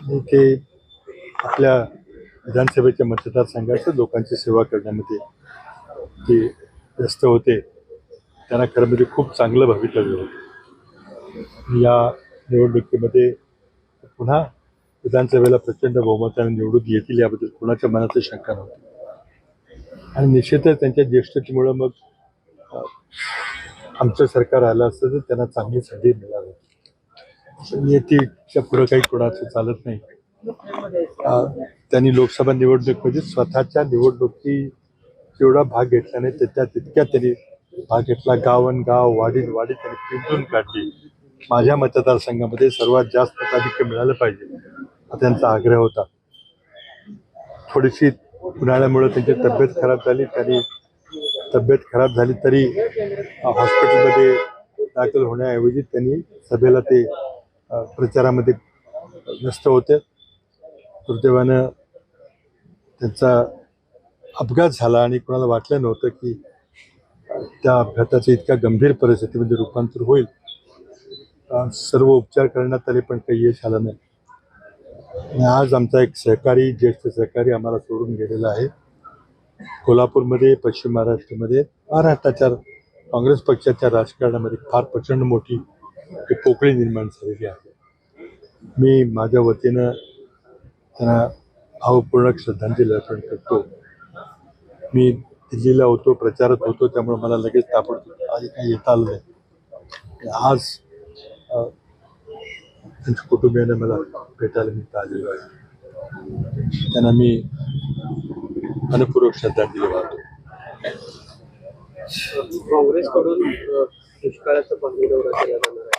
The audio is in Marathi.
ते आपल्या विधानसभेच्या मतदारसंघाचं लोकांची सेवा करण्यामध्ये जे व्यस्त होते त्यांना खरं म्हणजे खूप चांगलं भवितव्य होतं. या निवडणुकीमध्ये पुन्हा विधानसभेला प्रचंड बहुमताने निवडून येतील याबद्दल कुणाच्या मनात शंका नव्हती. आणि निश्चितच त्यांच्या ज्येष्ठतेमुळं मग आमचं सरकार आलं असतं तर त्यांना चांगली संधी मिळाली पण पुढं काही कोणाचं चालत नाही. त्यांनी लोकसभा निवडणुकीमध्ये म्हणजे स्वतःच्या निवडणुकी जेवढा भाग घेतला नाही त्याच्या तितक्या त्यांनी भाग घेतला. गावन गाव वाडीत वाडी त्यांनी पिंजून काढली. माझ्या मतदारसंघामध्ये सर्वात जास्त मताधिक्य मिळालं पाहिजे. हा त्यांचा आग्रह होता. थोडीशी उन्हाळ्यामुळे त्यांची तब्येत खराब झाली त्यांनी तब्येत खराब झाली तरी हॉस्पिटलमध्ये दाखल होण्याऐवजी त्यांनी सभेला ते प्रचारामध्ये व्यस्त होते. दुर्दैवानं त्यांचा अपघात झाला आणि कोणाला वाटलं नव्हतं की त्या अपघाताचं इतक्या गंभीर परिस्थितीमध्ये रूपांतर होईल. सर्व उपचार करण्यात आले पण काही यश आलं नाही. आणि आज आमचा एक सहकारी ज्येष्ठ सहकारी आम्हाला सोडून गेलेला आहे. कोल्हापूरमध्ये पश्चिम महाराष्ट्रामध्ये महाराष्ट्राच्या काँग्रेस पक्षाच्या राजकारणामध्ये फार प्रचंड मोठी एक पोकळी निर्माण झालेली आहे. मी माझ्या वतीनं त्यांना भावपूर्ण श्रद्धांजली अर्पण करतो. मी दिल्लीला होतो प्रचारात होतो त्यामुळे मला लगेच ताबडतोब आधी काही येता आलं नाही. आज त्यांच्या कुटुंबियांना मला भेटायला मी आलेलो आहे. त्यांना मी मनपूर्वक श्रद्धांजली वाहतो. काँग्रेसकडून दुष्काळाचं पाणी दौरा केला जाणार आहे.